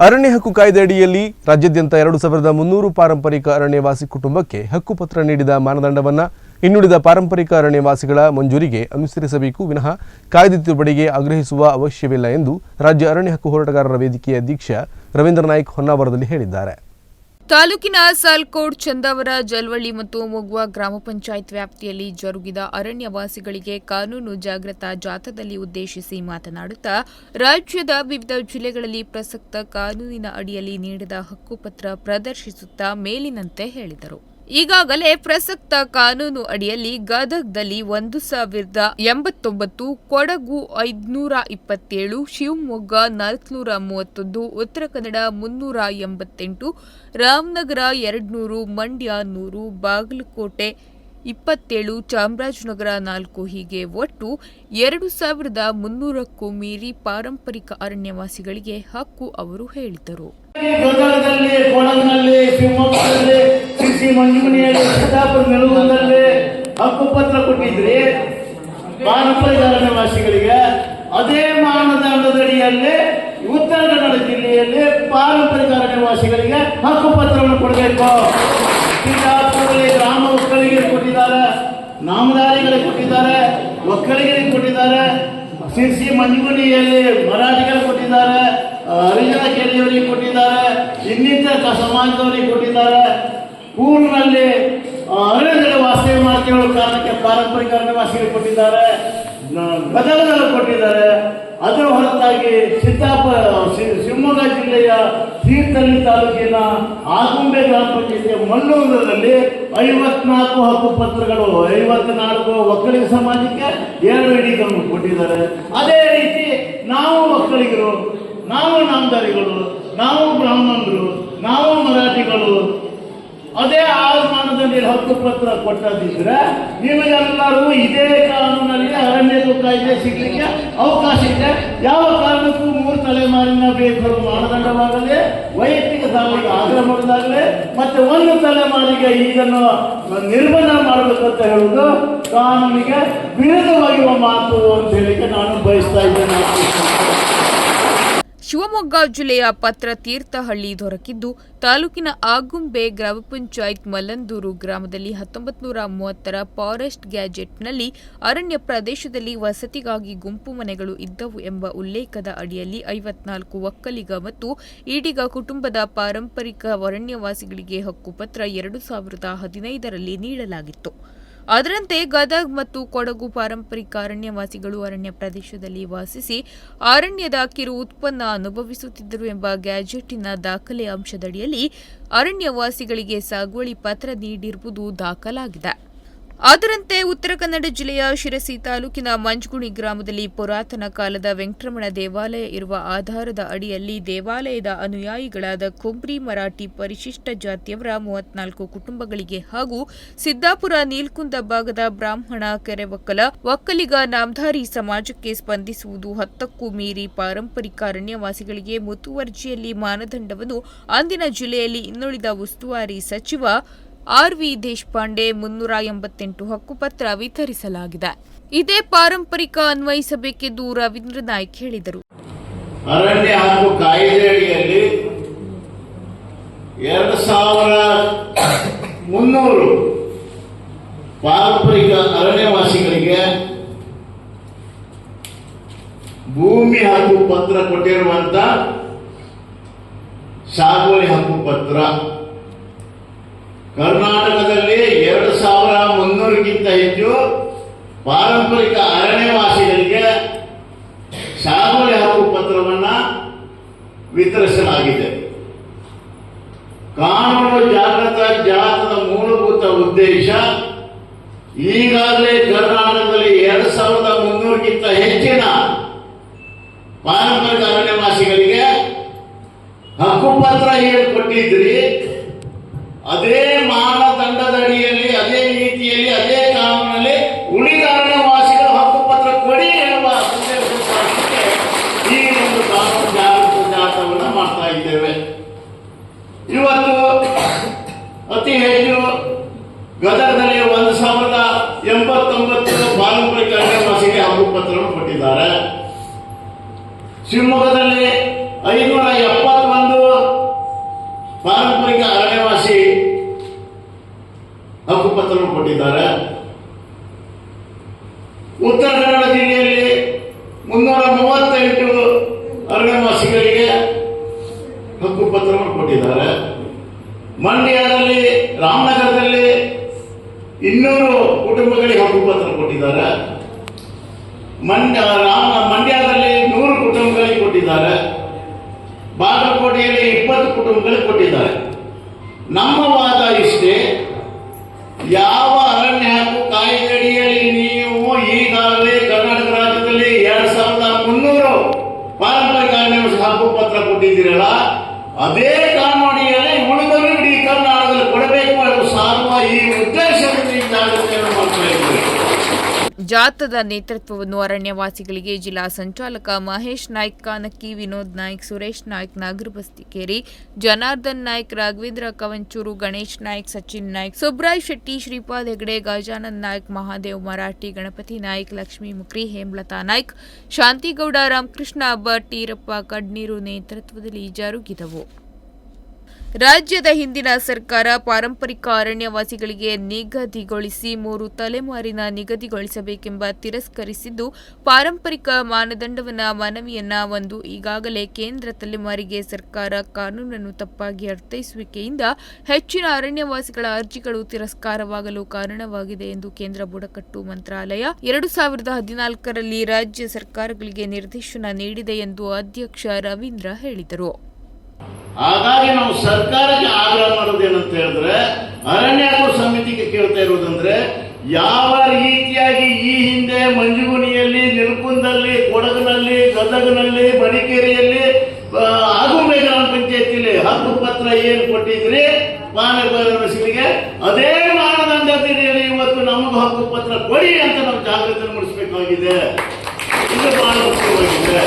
ಅರಣ್ಯ ಹಕ್ಕು ಕಾಯ್ದೆ ಅಡಿಯಲ್ಲಿ ರಾಜ್ಯಾದ್ಯಂತ ಎರಡು ಸಾವಿರದ ಮುನ್ನೂರು ಪಾರಂಪರಿಕ ಅರಣ್ಯವಾಸಿ ಕುಟುಂಬಕ್ಕೆ ಹಕ್ಕುಪತ್ರ ನೀಡಿದ ಮಾನದಂಡವನ್ನ ಇನ್ನುಳಿದ ಪಾರಂಪರಿಕ ಅರಣ್ಯವಾಸಿಗಳ ಮಂಜೂರಿಗೆ ಅನುಸರಿಸಬೇಕು. ವಿನಃ ಕಾಯ್ದೆ ತಿದ್ದುಪಡಿಗೆ ಆಗ್ರಹಿಸುವ ಅವಶ್ಯವಿಲ್ಲ ಎಂದು ರಾಜ್ಯ ಅರಣ್ಯ ಹಕ್ಕು ಹೋರಾಟಗಾರರ ವೇದಿಕೆಯ ಅಧ್ಯಕ್ಷ ರವೀಂದ್ರ ನಾಯ್ಕ್ ಹೊನ್ನಾವರದಲ್ಲಿ ಹೇಳಿದ್ದಾರೆ. ತಾಲೂಕಿನ ಸಾಲ್ಕೋಡ್, ಚಂದಾವರ, ಜಲ್ವಳ್ಳಿ ಮತ್ತು ಮೊಗುವ ಗ್ರಾಮ ಪಂಚಾಯತ್ ವ್ಯಾಪ್ತಿಯಲ್ಲಿ ಜರುಗಿದ ಅರಣ್ಯವಾಸಿಗಳಿಗೆ ಕಾನೂನು ಜಾಗೃತ ಜಾಥಾದಲ್ಲಿ ಉದ್ದೇಶಿಸಿ ಮಾತನಾಡುತ್ತಾ, ರಾಜ್ಯದ ವಿವಿಧ ಜಿಲ್ಲೆಗಳಲ್ಲಿ ಪ್ರಸಕ್ತ ಕಾನೂನಿನ ಅಡಿಯಲ್ಲಿ ನೀಡಿದ ಹಕ್ಕುಪತ್ರ ಪ್ರದರ್ಶಿಸುತ್ತಾ ಮೇಲಿನಂತೆ ಹೇಳಿದರು. ಈಗಾಗಲೇ ಪ್ರಸಕ್ತ ಕಾನೂನು ಅಡಿಯಲ್ಲಿ ಗದಗದಲ್ಲಿ ಒಂದು ಸಾವಿರದ ಎಂಬತ್ತೊಂಬತ್ತು ಕೊಡಗು ಐದುನೂರ ಇಪ್ಪತ್ತೇಳು, ಶಿವಮೊಗ್ಗ ನಾಲ್ಕುನೂರ ಮೂವತ್ತೊಂದು, ಉತ್ತರ ಕನ್ನಡ ಮುನ್ನೂರ ಎಂಬತ್ತೆಂಟು, ರಾಮನಗರ ಎರಡ್ನೂರು, ಮಂಡ್ಯ ನೂರು, ಬಾಗಲಕೋಟೆ ಇಪ್ಪತ್ತೇಳು, ಚಾಮರಾಜನಗರ ನಾಲ್ಕು, ಹೀಗೆ ಒಟ್ಟು ಎರಡು ಸಾವಿರದ ಮುನ್ನೂರಕ್ಕೂ ಮೀರಿ ಪಾರಂಪರಿಕ ಅರಣ್ಯವಾಸಿಗಳಿಗೆ ಹಕ್ಕು ಅವರು ಹೇಳಿದರು ಮಂಜುಮನಿಯಲ್ಲಿ ಸಿದ್ದಾಪುರ ಮೆಲುಗುಂದಲ್ಲಿ ಹಕ್ಕುಪತ್ರ ಕೊಟ್ಟಿದ್ರಿ ಪಾರಂಪರಿಕ ಅರಣ್ಯವಾಸಿಗಳಿಗೆ ಅದೇ ಮಾನದಂಡದಡಿಯಲ್ಲಿ ಉತ್ತರ ಕನ್ನಡ ಜಿಲ್ಲೆಯಲ್ಲಿ ಪಾರಂಪರಿಕ ಅರಣ್ಯವಾಸಿಗಳಿಗೆ ಹಕ್ಕುಪತ್ರವನ್ನು ಕೊಡಬೇಕು ಸಿದ್ದಾಪುರದಲ್ಲಿ ಗ್ರಾಮ ಒಕ್ಕಲಿಗರಿಗೆ ಕೊಟ್ಟಿದ್ದಾರೆ ನಾಮದಾರಿಗಳಿಗೆ ಕೊಟ್ಟಿದ್ದಾರೆ ಒಕ್ಕಲಿಗರಿಗೆ ಕೊಟ್ಟಿದ್ದಾರೆ ಸಿರ್ಸಿ ಮಂಜುಮನಿಯಲ್ಲಿ ಮರಾಠಿಗಳಿಗೆ ಕೊಟ್ಟಿದ್ದಾರೆ ಹರಿಜನ ಕೇರಿಯವರಿಗೆ ಕೊಟ್ಟಿದ್ದಾರೆ ಇನ್ನಿತರ ಕ- ಸಮಾಜದವರಿಗೆ ಕೊಟ್ಟಿದ್ದಾರೆ ಕೊಟ್ಟಿದ್ದಾರೆ. ಗದಗದಲ್ಲಿ ಕೊಟ್ಟಿದ್ದಾರೆ. ಅದರ ಹೊರತಾಗಿ ಸಿದ್ದಾಪುರ ಶಿ- ಶಿವಮೊಗ್ಗ ಜಿಲ್ಲೆಯ ತೀರ್ಥಹಳ್ಳಿ ತಾಲೂಕಿನ ಆಗುಂಬೆ ಗ್ರಾಮ ಪಂಚಾಯತಿಯ ಮಲ್ಲೂರಿನಲ್ಲಿ ಐವತ್ನಾಲ್ಕು ಹಕ್ಕುಪತ್ರಗಳು ಐವತ್ನಾಲ್ಕು ಒಕ್ಕಲಿಗ ಸಮಾಜಕ್ಕೆ ಎರಡು ಇಡೀಗಳನ್ನು ಕೊಟ್ಟಿದ್ದಾರೆ. ಅದೇ ರೀತಿ ನಾವು ಒಕ್ಕಲಿಗರು ನಾವು ನಾಮದಾರಿಗಳು ನಾವು ಬ್ರಾಹ್ಮಣರು ನಾವು ಮರಾಠಿಗಳು ಅದೇ ಆಹ್ವಾನದಲ್ಲಿ ಹಕ್ಕುಪತ್ರ ಕೊಟ್ಟದಿದ್ರೆ ನಿಮಗೆಲ್ಲರೂ ಇದೇ ಕಾನೂನಲ್ಲಿ ಅರಣ್ಯ ಕಾಯ್ದೆ ಸಿಗಲಿಕ್ಕೆ ಅವಕಾಶ ಇದೆ. ಯಾವ ಕಾರಣಕ್ಕೂ ಮೂರು ತಲೆಮಾರಿನ ಬೇಕು ಮಾನದಂಡವಾಗಲಿ, ವೈಯಕ್ತಿಕ ಸಾವಿಗೆ ಆಗ್ರಹ ಮಾಡೋದಾಗಲಿ, ಮತ್ತೆ ಒಂದು ತಲೆಮಾರಿಗೆ ಇದನ್ನು ನಿರ್ಬಂಧ ಮಾಡಬೇಕು ಅಂತ ಹೇಳುವುದು ಕಾನೂನಿಗೆ ವಿರುದ್ಧವಾಗಿರುವ ಮಾತು ಅಂತ ಹೇಳಿಕೆ ನಾನು ಬಯಸ್ತಾ ಇದ್ದೇನೆ. ಶಿವಮೊಗ್ಗ ಜಿಲ್ಲೆಯ ಪತ್ರ ತೀರ್ಥಹಳ್ಳಿ ದೊರಕಿದ್ದು, ತಾಲೂಕಿನ ಆಗುಂಬೆ ಗ್ರಾಮ ಪಂಚಾಯತ್ ಮಲ್ಲಂದೂರು ಗ್ರಾಮದಲ್ಲಿ ಹತ್ತೊಂಬತ್ತು ನೂರ ಮೂವತ್ತರ ಫಾರೆಸ್ಟ್ ಗ್ಯಾಜೆಟ್ನಲ್ಲಿ ಅರಣ್ಯ ಪ್ರದೇಶದಲ್ಲಿ ವಸತಿಗಾಗಿ ಗುಂಪು ಮನೆಗಳು ಇದ್ದವು ಎಂಬ ಉಲ್ಲೇಖದ ಅಡಿಯಲ್ಲಿ ಐವತ್ನಾಲ್ಕು ಒಕ್ಕಲಿಗ ಮತ್ತು ಈಡಿಗ ಕುಟುಂಬದ ಪಾರಂಪರಿಕ ಅರಣ್ಯವಾಸಿಗಳಿಗೆ ಹಕ್ಕುಪತ್ರ ಎರಡು ಸಾವಿರದ ಹದಿನೈದರಲ್ಲಿ ನೀಡಲಾಗಿತ್ತು. ಅದರಂತೆ ಗದಗ್ ಮತ್ತು ಕೊಡಗು ಪಾರಂಪರಿಕ ಅರಣ್ಯವಾಸಿಗಳು ಅರಣ್ಯ ಪ್ರದೇಶದಲ್ಲಿ ವಾಸಿಸಿ ಅರಣ್ಯದ ಕಿರು ಉತ್ಪನ್ನ ಅನುಭವಿಸುತ್ತಿದ್ದರು ಎಂಬ ಗ್ಯಾಜೆಟ್ಟಿನ ದಾಖಲೆ ಅಂಶದಡಿಯಲ್ಲಿ ಅರಣ್ಯವಾಸಿಗಳಿಗೆ ಸಾಗುವಳಿ ಪತ್ರ ನೀಡಿರುವುದು ದಾಖಲಾಗಿದೆ. ಅದರಂತೆ ಉತ್ತರ ಕನ್ನಡ ಜಿಲ್ಲೆಯ ಶಿರಸಿ ತಾಲೂಕಿನ ಮಂಜ್ಗುಣಿ ಗ್ರಾಮದಲ್ಲಿ ಪುರಾತನ ಕಾಲದ ವೆಂಕಟರಮಣ ದೇವಾಲಯ ಇರುವ ಆಧಾರದ ಅಡಿಯಲ್ಲಿ ದೇವಾಲಯದ ಅನುಯಾಯಿಗಳಾದ ಕುಂಬ್ರಿ ಮರಾಠಿ ಪರಿಶಿಷ್ಟ ಜಾತಿಯವರ ಮೂವತ್ನಾಲ್ಕು ಕುಟುಂಬಗಳಿಗೆ ಹಾಗೂ ಸಿದ್ದಾಪುರ ನೀಲ್ಕುಂದ ಭಾಗದ ಬ್ರಾಹ್ಮಣ ಕೆರೆ ಒಕ್ಕಲ ಒಕ್ಕಲಿಗ ನಾಮಧಾರಿ ಸಮಾಜಕ್ಕೆ ಸ್ಪಂದಿಸುವುದು ಹತ್ತಕ್ಕೂ ಮೀರಿ ಪಾರಂಪರಿಕ ಅರಣ್ಯವಾಸಿಗಳಿಗೆ ಮುತುವರ್ಜಿಯಲ್ಲಿ ಮಾನದಂಡವನ್ನು ಅಂದಿನ ಜಿಲ್ಲೆಯಲ್ಲಿ ಇನ್ನುಳಿದ ಉಸ್ತುವಾರಿ ಸಚಿವ ಆರ್ವಿ ದೇಶಪಾಂಡೆ ಮುನ್ನೂರ ಎಂಬತ್ತೆಂಟು ಹಕ್ಕುಪತ್ರ ವಿತರಿಸಲಾಗಿದೆ. ಇದೇ ಪಾರಂಪರಿಕ ಅನ್ವಯಿಸಬೇಕೆಂದು ರವೀಂದ್ರ ನಾಯ್ಕ್ ಹೇಳಿದರು. ಅರಣ್ಯ ಹಕ್ಕು ಕಾಯ್ದೆ ಎರಡು ಸಾವಿರ ಮುನ್ನೂರು ಪಾರಂಪರಿಕ ಅರಣ್ಯವಾಸಿಗಳಿಗೆ ಭೂಮಿ ಹಕ್ಕು ಪತ್ರ ಕೊಟ್ಟಿರುವಂತ ಸಾಗುವಳಿ ಹಕ್ಕು ಪತ್ರ ಕರ್ನಾಟಕದಲ್ಲಿ ಎರಡು ಸಾವಿರ ಮುನ್ನೂರಕ್ಕಿಂತ ಹೆಚ್ಚು ಪಾರಂಪರಿಕ ಅರಣ್ಯವಾಸಿಗಳಿಗೆ ಸಾಗುವಳಿ ಹಕ್ಕು ಪತ್ರವನ್ನು ವಿತರಿಸಲಾಗಿದೆ. ಕಾನೂನು ಜಾಗೃತ ಜಾತದ ಮೂಲಭೂತ ಉದ್ದೇಶ ಈಗಾಗಲೇ ಕರ್ನಾಟಕದಲ್ಲಿ ಎರಡು ಸಾವಿರದ ಮುನ್ನೂರಕ್ಕಿಂತ ಹೆಚ್ಚಿನ ಪಾರಂಪರಿಕ ಅರಣ್ಯವಾಸಿಗಳಿಗೆ ಹಕ್ಕುಪತ್ರ ಏನು ಕೊಟ್ಟಿದ್ರಿ ಅದೇ ಮಾನದಂಡದಡಿಯಲ್ಲಿ, ಅದೇ ನೀತಿಯಲ್ಲಿ, ಅದೇ ಕಾನೂನಲ್ಲಿ ಉಳಿದ ಅರಣ್ಯವಾಸಿಗಳ ಹಕ್ಕುಪತ್ರ ಕೊಡಿ ಎನ್ನುವ ಈ ಒಂದು ಕಾನೂನು ಜಾಗೃತ ಜಾಥವನ್ನು ಮಾಡ್ತಾ ಇದ್ದೇವೆ. ಇವತ್ತು ಅತಿ ಹೆಚ್ಚು ಗದಗದಲ್ಲಿ ಒಂದು ಸಾವಿರದ ಎಂಬತ್ತೊಂಬತ್ತು ಪಾರಂಪರಿಕ ಅರಣ್ಯವಾಸಿಗೆ ಹಕ್ಕುಪತ್ರವನ್ನು ಕೊಟ್ಟಿದ್ದಾರೆ. ಶಿವಮೊಗ್ಗದಲ್ಲಿ ಐನೂರ ಎಪ್ಪತ್ತೊಂದು ಹಕ್ಕುಪತ್ರ ಕೊಟ್ಟಿದ್ದಾರೆ. ಉತ್ತರ ಕನ್ನಡ ಜಿಲ್ಲೆಯಲ್ಲಿ ಮುನ್ನೂರ ಮೂವತ್ತೆಂಟು ಅರಣ್ಯವಾಸಿಗಳಿಗೆ ಹಕ್ಕುಪತ್ರವನ್ನು ಕೊಟ್ಟಿದ್ದಾರೆ. ಮಂಡ್ಯದಲ್ಲಿ, ರಾಮನಗರದಲ್ಲಿ ಇನ್ನೂರು ಕುಟುಂಬಗಳಿಗೆ ಹಕ್ಕುಪತ್ರ ಕೊಟ್ಟಿದ್ದಾರೆ. ಮಂಡ್ಯ, ರಾಮ, ಮಂಡ್ಯದಲ್ಲಿ ನೂರು ಕುಟುಂಬಗಳಿಗೆ ಕೊಟ್ಟಿದ್ದಾರೆ. ಬಾಗಲಕೋಟೆಯಲ್ಲಿ ಇಪ್ಪತ್ತು ಕುಟುಂಬಗಳಿಗೆ ಕೊಟ್ಟಿದ್ದಾರೆ. ನಮ್ಮ ಹಕ್ಕು ಪತ್ರ ಕೊಟ್ಟಿದ್ದೀರಲ್ಲ, ಅದೇ ಕಾನೂನಿಯಲ್ಲಿ ಉಳಿದವರು ಇಡೀ ಕರ್ನಾಟಕದಲ್ಲಿ ಕೊಡಬೇಕು ಎಂದು ಸಾರುವ ಈ ಉದ್ದೇಶದಿಂದ ಜಾಗೃತಿಯನ್ನು ಮಾಡ್ತಾ ಇದ್ದೀವಿ. ಜಾಥಾದ ನೇತೃತ್ವವನ್ನು ಅರಣ್ಯವಾಸಿಗಳಿಗೆ ಜಿಲ್ಲಾ ಸಂಚಾಲಕ ಮಹೇಶ್ ನಾಯ್ಕ್ ಕಾನಕ್ಕಿ ವಿನೋದ್ ನಾಯ್ಕ್, ಸುರೇಶ್ ನಾಯ್ಕ್, ನಾಗರ ಬಸ್ತಿಕೇರಿ, ಜನಾರ್ದನ್ ನಾಯ್ಕ್, ರಾಘವೇಂದ್ರ ಕವಂಚೂರು, ಗಣೇಶ್ ನಾಯ್ಕ್, ಸಚಿನ್ ನಾಯ್ಕ್, ಸುಬ್ರಾಯ್ ಶೆಟ್ಟಿ, ಶ್ರೀಪಾದ್ ಹೆಗಡೆ, ಗಜಾನಂದ್ ನಾಯ್ಕ್, ಮಹಾದೇವ್ ಮರಾಠಿ, ಗಣಪತಿ ನಾಯ್ಕ್, ಲಕ್ಷ್ಮೀ ಮುಕ್ರಿ, ಹೇಮಲತಾ ನಾಯ್ಕ್, ಶಾಂತಿಗೌಡ, ರಾಮಕೃಷ್ಣ ಭಟ್, ಈರಪ್ಪ ಕಡ್ನೀರು ನೇತೃತ್ವದಲ್ಲಿ ಜರುಗಿದವು. ರಾಜ್ಯದ ಹಿಂದಿನ ಸರ್ಕಾರ ಪಾರಂಪರಿಕ ಅರಣ್ಯವಾಸಿಗಳಿಗೆ ನಿಗದಿಗೊಳಿಸಿ ಮೂರು ತಲೆಮಾರಿನ ನಿಗದಿಗೊಳಿಸಬೇಕೆಂಬ ತಿರಸ್ಕರಿಸಿದ್ದು, ಪಾರಂಪರಿಕ ಮಾನದಂಡವನ್ನ ಮನವಿಯನ್ನ ಒಂದು ಈಗಾಗಲೇ ಕೇಂದ್ರ ತಲೆಮಾರಿಗೆ ಸರ್ಕಾರ ಕಾನೂನನ್ನು ತಪ್ಪಾಗಿ ಅರ್ಥೈಸುವಿಕೆಯಿಂದ ಹೆಚ್ಚಿನ ಅರಣ್ಯವಾಸಿಗಳ ಅರ್ಜಿಗಳು ತಿರಸ್ಕಾರವಾಗಲು ಕಾರಣವಾಗಿದೆ ಎಂದು ಕೇಂದ್ರ ಬುಡಕಟ್ಟು ಮಂತ್ರಾಲಯ ಎರಡು ಸಾವಿರದ ಹದಿನಾಲ್ಕರಲ್ಲಿ ರಾಜ್ಯ ಸರ್ಕಾರಗಳಿಗೆ ನಿರ್ದೇಶನ ನೀಡಿದೆ ಎಂದು ಅಧ್ಯಕ್ಷ ರವೀಂದ್ರ ಹೇಳಿದರು. ಹಾಗಾಗಿ ನಾವು ಸರ್ಕಾರಕ್ಕೆ ಆಗ್ರಹ ಮಾಡೋದೇನಂತ ಹೇಳಿದ್ರೆ ಅರಣ್ಯ ಸಮಿತಿಗೆ ಕೇಳ್ತಾ ಇರೋದಂದ್ರೆ ಯಾವ ರೀತಿಯಾಗಿ ಈ ಹಿಂದೆ ಮಂಜುಗುಣಿಯಲ್ಲಿ ನಿಲ್ಕುಂದಲ್ಲಿ ಕೊಡಗಿನಲ್ಲಿ, ಗದಗನಲ್ಲಿ ಬಡಿಕೇರಿಯಲ್ಲಿ ಆಗುಂಬೆ ಗ್ರಾಮ ಪಂಚಾಯತಿಲಿ ಹಕ್ಕು ಪತ್ರ ಏನು ಕೊಟ್ಟಿದ್ರಿ? ಪಾನಸಿಗೆ ಅದೇ ಮಾನದಂಡದಲ್ಲಿ ಇವತ್ತು ನಮಗೂ ಹಕ್ಕು ಪತ್ರ ಕೊಡಿ ಅಂತ ನಾವು ಜಾಗೃತಿ ಮೂಡಿಸಬೇಕಾಗಿದೆ. ಇದು ಬಹಳ ಮುಖ್ಯವಾಗಿದೆ.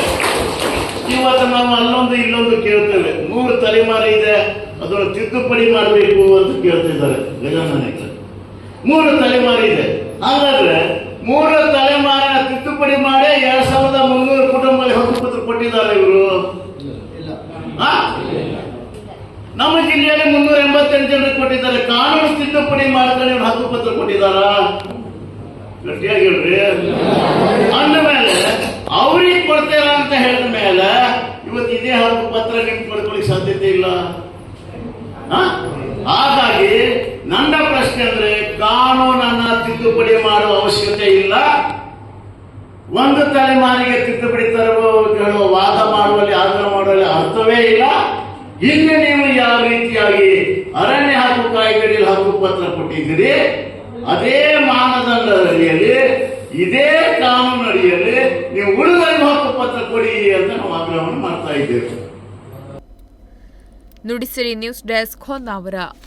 ಇವತ್ತು ನಾವು ಅಲ್ಲೊಂದು ಇಲ್ಲೊಂದು ಕೇಳ್ತೇವೆ. ಮೂರು ತಲೆಮಾರು ಇದೆ ಅದರ ತಿದ್ದುಪಡಿ ಮಾಡಬೇಕು ಅಂತ ಕೇಳ್ತಿದ್ದಾರೆ ಗಜಾನನ ಮೂರು ತಲೆಮಾರು ಇದೆ. ಹಾಗಾದ್ರೆ ಮೂರು ತಲೆಮಾರಿನ ತಿದ್ದುಪಡಿ ಮಾಡಿ ಎರಡ್ ಸಾವಿರದ ಮುನ್ನೂರು ಕುಟುಂಬಗಳಿಗೆ ಹಕ್ಕುಪತ್ರ ಕೊಟ್ಟಿದ್ದಾರೆ ಇವರು? ನಮ್ಮ ಜಿಲ್ಲೆಯಲ್ಲಿ ಮುನ್ನೂರ ಎಂಬತ್ತೆಂಟು ಜನರಿಗೆ ಕೊಟ್ಟಿದ್ದಾರೆ. ಕಾನೂನು ತಿದ್ದುಪಡಿ ಮಾಡ್ಕೊಂಡು ಇವ್ರು ಹಕ್ಕುಪತ್ರ ಕೊಟ್ಟಿದ್ದಾರಾ? ಗಟ್ಟಿಯಾಗಿ ಹೇಳ್ರಿ. ಅಂದಮೇಲೆ ಅವ್ರಿಗೆ ಕೊಡ್ತೇವೆ ಅಂತ ಹೇಳಿದ ಮೇಲೆ ಇವತ್ತು ಇದೇ ಹಕ್ಕು ಪತ್ರ ನಿಮ್ಗೆ ಪಡ್ಕೊಳ್ಳಿಕ್ ಸಾಧ್ಯತೆ ಇಲ್ಲ? ಹಾಗಾಗಿ ನನ್ನ ಪ್ರಶ್ನೆ ಅಂದ್ರೆ ಕಾನೂನನ್ನ ತಿದ್ದುಪಡಿ ಮಾಡುವ ಅವಶ್ಯಕತೆ ಇಲ್ಲ. ಒಂದು ತಲೆಮಾರಿಗೆ ತಿದ್ದುಪಡಿ ತರುವ ಹೇಳುವ ವಾದ ಮಾಡುವಲ್ಲಿ ಆಗ್ರಹ ಮಾಡುವಲ್ಲಿ ಅರ್ಥವೇ ಇಲ್ಲ. ಇನ್ನು ನೀವು ಯಾವ ರೀತಿಯಾಗಿ ಅರಣ್ಯ ಹಕ್ಕು ಕಾಯ್ದೆಯಲ್ಲಿ ಹಕ್ಕು ಪತ್ರ ಕೊಟ್ಟಿದ್ದೀರಿ, ಅದೇ ಮಾನದಂಡದಲ್ಲಿ ಇದೇ ಕಾನೂನು ಅಡಿಯಲ್ಲಿ ನೀವು ಉಳಿದವರಿಗೂ ಹಕ್ಕು ಪತ್ರ ಕೊಡಿ ಅಂತ ನಾವು ಆಗ್ರಹವನ್ನು ಮಾಡ್ತಾ ಇದ್ದೇವೆ. Nudisiri news desk Honnavar.